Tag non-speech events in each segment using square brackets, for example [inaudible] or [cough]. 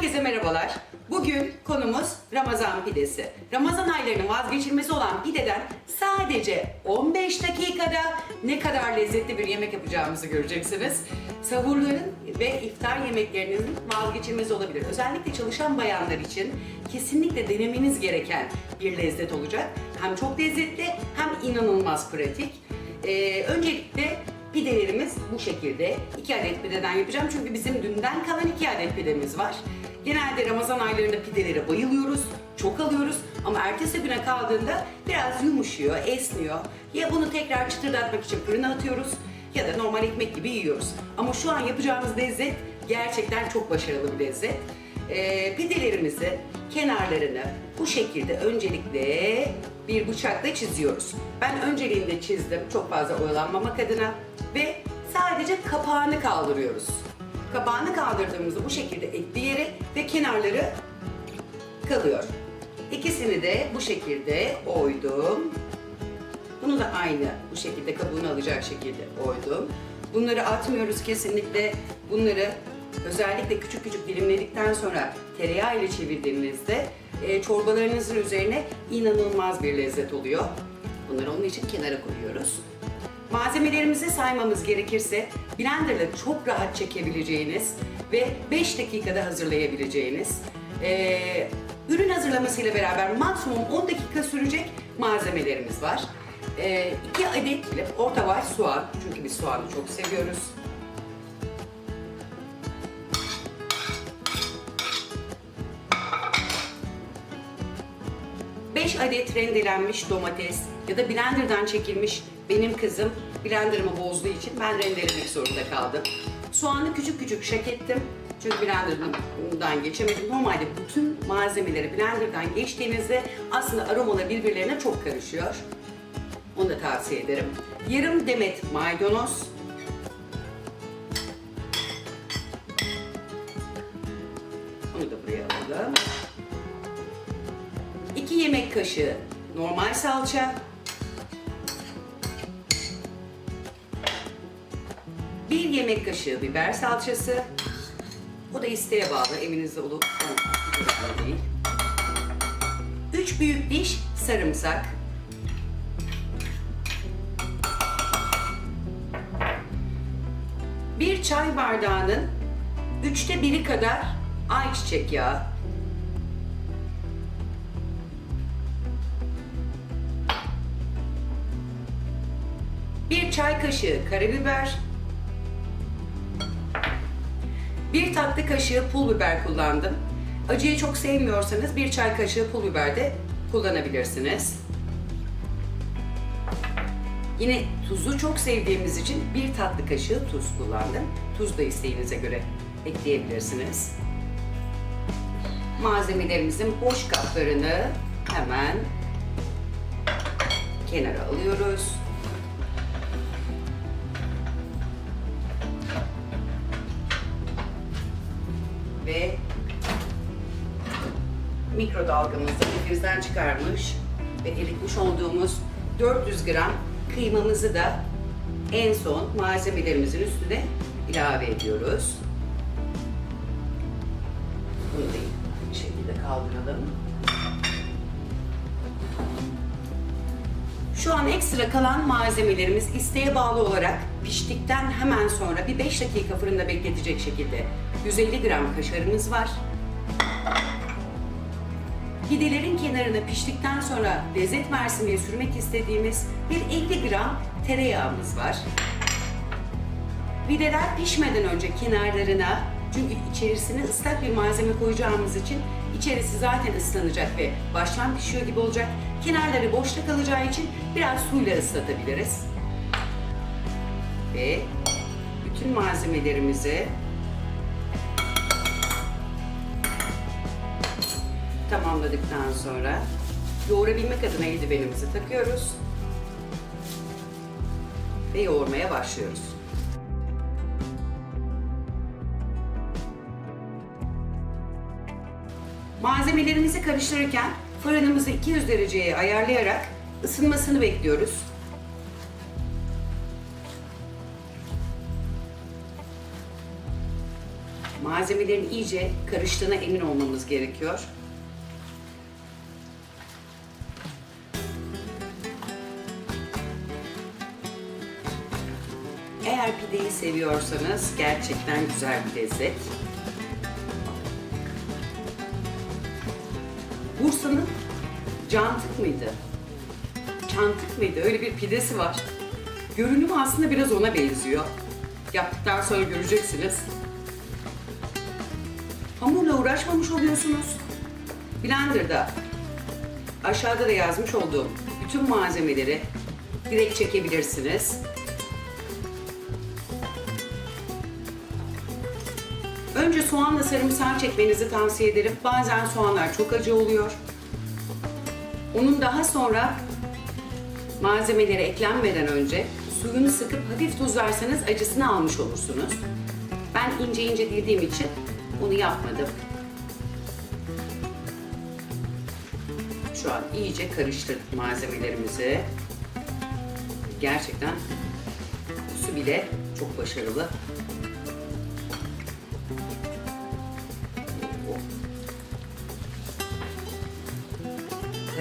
Herkese merhabalar. Bugün konumuz Ramazan pidesi. Ramazan aylarının vazgeçilmezi olan pideden sadece 15 dakikada ne kadar lezzetli bir yemek yapacağımızı göreceksiniz. Sahurların ve iftar yemeklerinin vazgeçilmezi olabilir. Özellikle çalışan bayanlar için kesinlikle denemeniz gereken bir lezzet olacak. Hem çok lezzetli hem inanılmaz pratik. Ee, öncelikle Pidelerimiz bu şekilde. 2 adet pideden yapacağım çünkü bizim dünden kalan 2 adet pidemiz var. Genelde Ramazan aylarında pidelere bayılıyoruz, çok alıyoruz ama ertesi güne kaldığında biraz yumuşuyor, esniyor. Ya bunu tekrar çıtırdatmak için fırına atıyoruz ya da normal ekmek gibi yiyoruz. Ama şu an yapacağımız lezzet gerçekten çok başarılı bir lezzet. Ee, pidelerimizi kenarlarını bu şekilde öncelikle bir bıçakla çiziyoruz. Ben önceliğinde çizdim çok fazla oyalanmamak adına ve sadece kapağını kaldırıyoruz. Kapağını kaldırdığımızda bu şekilde ekleyerek ve kenarları kalıyor. İkisini de bu şekilde oydum. Bunu da aynı bu şekilde kabuğunu alacak şekilde oydum. Bunları atmıyoruz kesinlikle. Bunları özellikle küçük küçük dilimledikten sonra tereyağı ile çevirdiğinizde e, çorbalarınızın üzerine inanılmaz bir lezzet oluyor. Bunları onun için kenara koyuyoruz. Malzemelerimizi saymamız gerekirse blenderla çok rahat çekebileceğiniz ve 5 dakikada hazırlayabileceğiniz e, ürün hazırlamasıyla beraber maksimum 10 dakika sürecek malzemelerimiz var. 2 adet orta boy soğan çünkü biz soğanı çok seviyoruz. 5 adet rendelenmiş domates ya da blenderdan çekilmiş benim kızım blenderımı bozduğu için ben rendelemek zorunda kaldım. Soğanı küçük küçük şakettim. Çünkü blenderdan geçemedim. Normalde bütün malzemeleri blenderdan geçtiğinizde aslında aromalar birbirlerine çok karışıyor. Onu da tavsiye ederim. Yarım demet maydanoz. Kaşığı normal salça. 1 yemek kaşığı biber salçası. O da isteğe bağlı, evinizde olup değil. 3 büyük diş sarımsak. Bir çay bardağının üçte biri kadar ayçiçek yağı. Bir çay kaşığı karabiber, bir tatlı kaşığı pul biber kullandım. Acıyı çok sevmiyorsanız bir çay kaşığı pul biber de kullanabilirsiniz. Yine tuzu çok sevdiğimiz için bir tatlı kaşığı tuz kullandım. Tuz da isteğinize göre ekleyebilirsiniz. Malzemelerimizin boş kaplarını hemen kenara alıyoruz. Ve mikrodalgamızda difrizden çıkarmış ve eritmiş olduğumuz 400 gram kıymamızı da en son malzemelerimizin üstüne ilave ediyoruz. Bunu da bir şekilde kaldıralım. Şu an ekstra kalan malzemelerimiz isteğe bağlı olarak piştikten hemen sonra bir 5 dakika fırında bekletecek şekilde 150 gram kaşarımız var. Pidelerin kenarına piştikten sonra lezzet versin diye sürmek istediğimiz bir 50 gram tereyağımız var. Pideler pişmeden önce kenarlarına çünkü içerisine ıslak bir malzeme koyacağımız için içerisi zaten ıslanacak ve baştan pişiyor gibi olacak. Kenarları boşta kalacağı için biraz suyla ıslatabiliriz. Ve bütün malzemelerimizi tamamladıktan sonra yoğurabilmek adına eldivenimizi takıyoruz ve yoğurmaya başlıyoruz. Malzemelerimizi karıştırırken fırınımızı 200 dereceye ayarlayarak ısınmasını bekliyoruz. Malzemelerin iyice karıştığına emin olmamız gerekiyor. Eğer pideyi seviyorsanız gerçekten güzel bir lezzet. Bursa'nın cantık mıydı? Çantık mıydı? Öyle bir pidesi var. Görünümü aslında biraz ona benziyor. Yaptıktan sonra göreceksiniz. Hamurla uğraşmamış oluyorsunuz. Blender'da aşağıda da yazmış olduğum bütün malzemeleri direkt çekebilirsiniz. Önce soğanla sarımsağı çekmenizi tavsiye ederim. Bazen soğanlar çok acı oluyor. Onun daha sonra malzemelere eklenmeden önce suyunu sıkıp hafif tuzlarsanız acısını almış olursunuz. Ben ince ince dildiğim için bunu yapmadım. Şu an iyice karıştırdık malzemelerimizi. Gerçekten kokusu bile çok başarılı.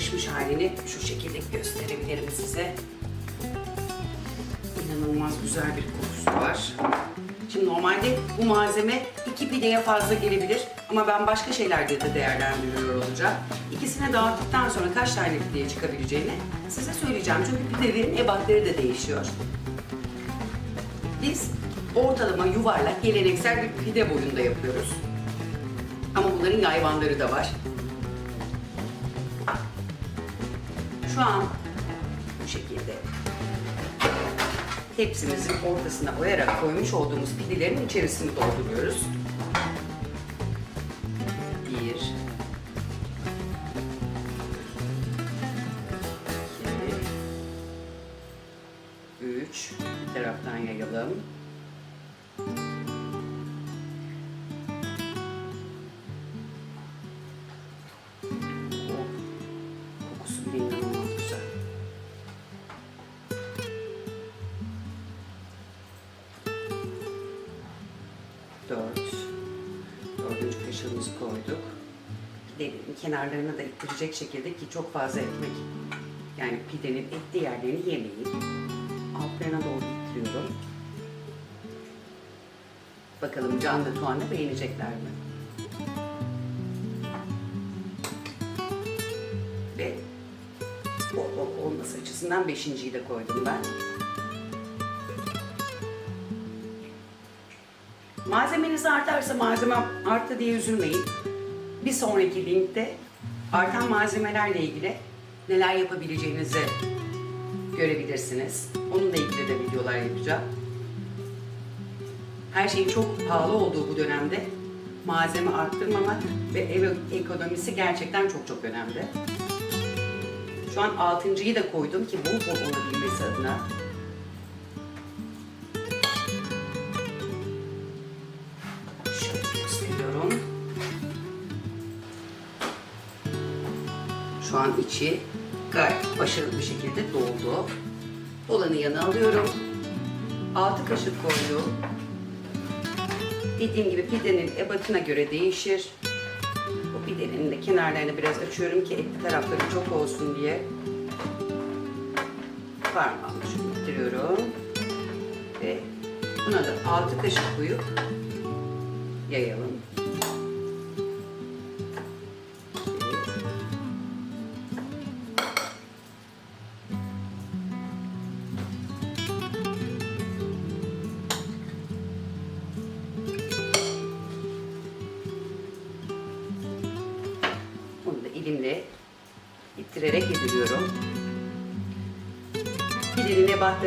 karışmış halini şu şekilde gösterebilirim size. İnanılmaz güzel bir kokusu var. Şimdi normalde bu malzeme iki pideye fazla gelebilir ama ben başka şeylerde de değerlendiriyor olacağım. İkisine dağıttıktan sonra kaç tane pideye çıkabileceğini size söyleyeceğim. Çünkü pidelerin ebatları da değişiyor. Biz ortalama yuvarlak geleneksel bir pide boyunda yapıyoruz. Ama bunların yayvanları da var. Şu an bu şekilde tepsimizin ortasına koyarak koymuş olduğumuz pidelerin içerisini dolduruyoruz. Bir, üç. Bir taraftan yayalım. Dört. Dördüncü kaşığımızı koyduk. Pidenin kenarlarına da ittirecek şekilde ki çok fazla ekmek yani pidenin etli yerlerini yemeyin. Altlarına doğru ittiriyorum. Bakalım Can ve Tuğan da beğenecekler mi? Ve olması açısından beşinciyi de koydum ben. Malzemeniz artarsa malzeme arttı diye üzülmeyin. Bir sonraki linkte artan malzemelerle ilgili neler yapabileceğinizi görebilirsiniz. Onunla ilgili de videolar yapacağım. Her şeyin çok pahalı olduğu bu dönemde malzeme arttırmamak ve ev ekonomisi gerçekten çok çok önemli. Şu an altıncıyı da koydum ki bol bol olabilmesi adına. Şu an içi gayet başarılı bir şekilde doldu. Olanı yana alıyorum. 6 kaşık koydum. Dediğim gibi pidenin ebatına göre değişir. Bu pidenin de kenarlarını biraz açıyorum ki etli tarafları çok olsun diye. Parmağımı şunu ittiriyorum. Ve buna da 6 kaşık koyup yayalım.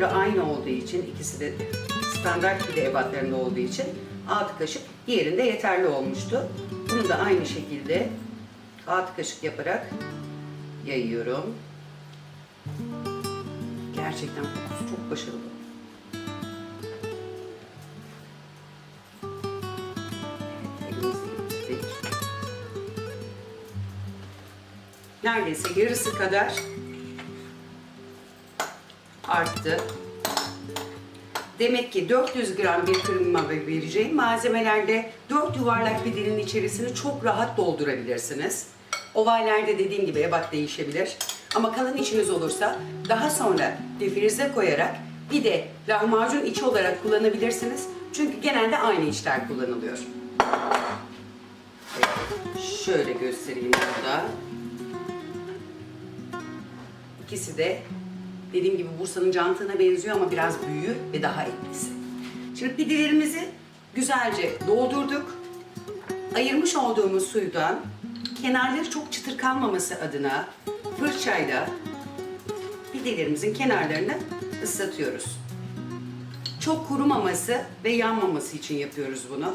Ebatları aynı olduğu için, ikisi de standart pide ebatlarında olduğu için 6 kaşık diğerinde yeterli olmuştu. Bunu da aynı şekilde 6 kaşık yaparak yayıyorum. Gerçekten kokusu çok başarılı. Neredeyse yarısı kadar arttı. Demek ki 400 gram bir kırmızı vereceğim malzemelerle 4 yuvarlak pidenin içerisini çok rahat doldurabilirsiniz. Ovallerde dediğim gibi ebat değişebilir. Ama kalın içiniz olursa daha sonra defrize koyarak bir de lahmacun içi olarak kullanabilirsiniz. Çünkü genelde aynı içler kullanılıyor. Şöyle göstereyim burada. İkisi de dediğim gibi Bursa'nın cantığına benziyor ama biraz büyüğü ve daha etlisi. Şimdi pidelerimizi güzelce doldurduk. Ayırmış olduğumuz suydan kenarları çok çıtır kalmaması adına fırçayla pidelerimizin kenarlarını ıslatıyoruz. Çok kurumaması ve yanmaması için yapıyoruz bunu.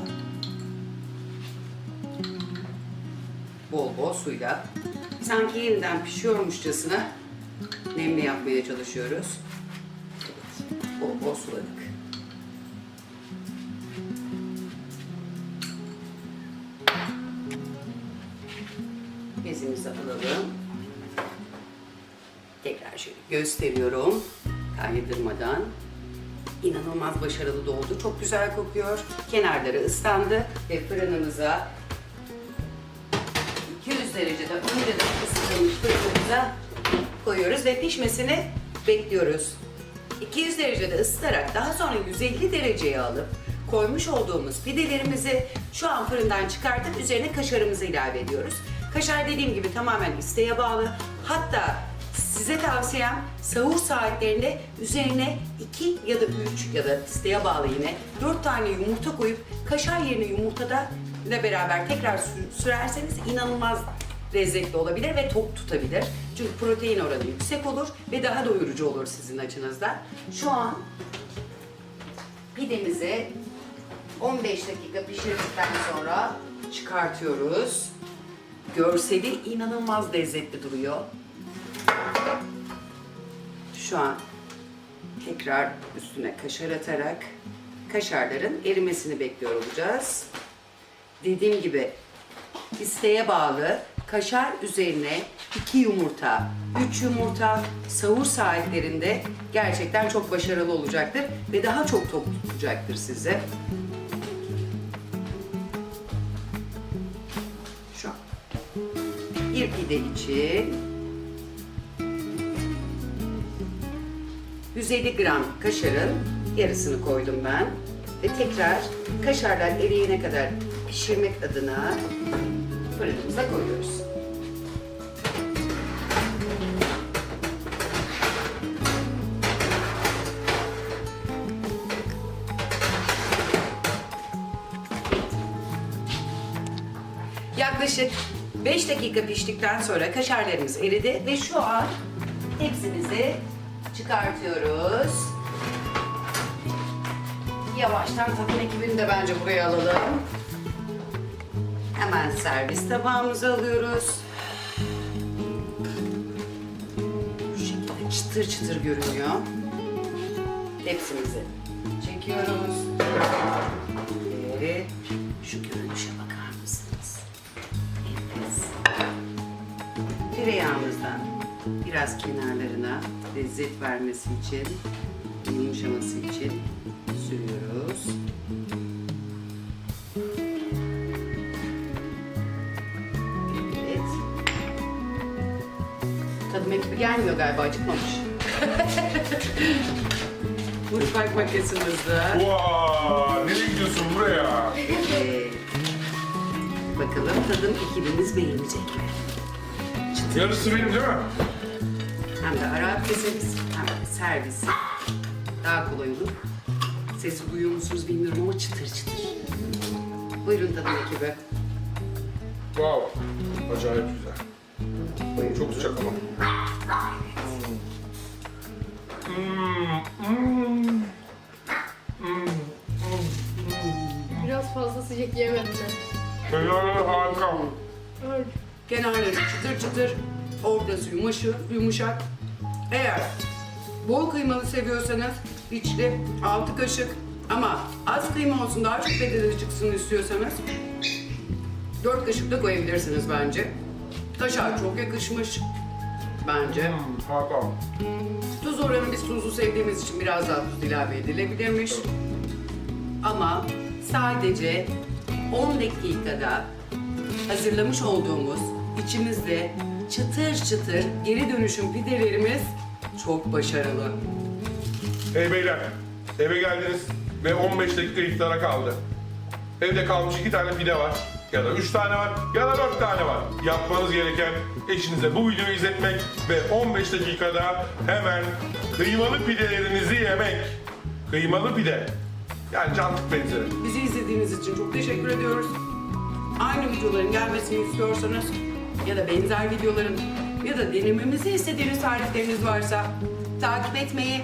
Bol bol suyla. Sanki yeniden pişiyormuşçasına nemli yapmaya çalışıyoruz. Bol bol suladık. Bezimizi alalım. Tekrar şöyle gösteriyorum. Kaydırmadan. İnanılmaz başarılı doldu. Çok güzel kokuyor. Kenarları ıslandı ve fırınımıza 200 derecede önceden ısıtılmış fırınımıza koyuyoruz ve pişmesini bekliyoruz. 200 derecede ısıtarak daha sonra 150 dereceye alıp koymuş olduğumuz pidelerimizi şu an fırından çıkartıp üzerine kaşarımızı ilave ediyoruz. Kaşar dediğim gibi tamamen isteğe bağlı. Hatta size tavsiyem sahur saatlerinde üzerine 2 ya da 3 ya da isteğe bağlı yine 4 tane yumurta koyup kaşar yerine yumurtada ile beraber tekrar sü- sürerseniz inanılmaz lezzetli olabilir ve tok tutabilir. Çünkü protein oranı yüksek olur ve daha doyurucu olur sizin açınızdan. Şu an pidemizi 15 dakika pişirdikten sonra çıkartıyoruz. Görseli inanılmaz lezzetli duruyor. Şu an tekrar üstüne kaşar atarak kaşarların erimesini bekliyor olacağız. Dediğim gibi isteğe bağlı kaşar üzerine 2 yumurta, 3 yumurta sahur saatlerinde gerçekten çok başarılı olacaktır ve daha çok tok tutacaktır size. Şu an bir pide için 150 gram kaşarın yarısını koydum ben. Ve tekrar kaşarlar eriyene kadar pişirmek adına fırınımıza koyuyoruz. Yaklaşık 5 dakika piştikten sonra kaşarlarımız eridi ve şu an hepsimizi çıkartıyoruz. Yavaştan takım ekibini de bence buraya alalım. Hemen servis tabağımıza alıyoruz. Bu şekilde çıtır çıtır görünüyor. Hepsimizi çekiyoruz. Ve şu görünüşe bakar mısınız? Enfes. Tereyağımızdan biraz kenarlarına lezzet vermesi için, yumuşaması için gelmiyor galiba, acıkmamış. [laughs] Mutfak makinemizde. Vaa, nereye gidiyorsun buraya? Evet. Bakalım tadım ekibimiz beğenecek mi? Yarısı benim değil mi? Hem de ara keseriz hem de servis. Daha kolay olur. Sesi duyuyor musunuz bilmiyorum ama çıtır çıtır. Buyurun tadım ekibi. Wow, acayip güzel. Buyurun. Çok sıcak ama. Biraz fazla sıcak yemedim Helal harika. ben. Kenarları çıtır çıtır, ortası yumuşak, yumuşak. Eğer bol kıymalı seviyorsanız içli 6 kaşık ama az kıyma olsun daha çok bedeli çıksın istiyorsanız 4 kaşık da koyabilirsiniz bence. Kaşar çok yakışmış. Bence. Hmm, harika. Tuz oranı biz tuzlu sevdiğimiz için biraz daha tuz ilave edilebilirmiş. Ama sadece 10 dakikada hazırlamış olduğumuz içimizde çıtır çıtır geri dönüşüm pidelerimiz çok başarılı. Hey beyler, eve geldiniz ve 15 dakika iftara kaldı. Evde kalmış iki tane pide var. Ya da üç tane var ya da dört tane var. Yapmanız gereken eşinize bu videoyu izletmek ve 15 dakikada hemen kıymalı pidelerinizi yemek. Kıymalı pide. Yani cantık benzeri. Bizi izlediğiniz için çok teşekkür ediyoruz. Aynı videoların gelmesini istiyorsanız ya da benzer videoların ya da denememizi istediğiniz tarifleriniz varsa takip etmeyi,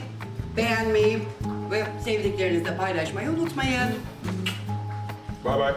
beğenmeyi ve sevdiklerinizle paylaşmayı unutmayın. Bay bay.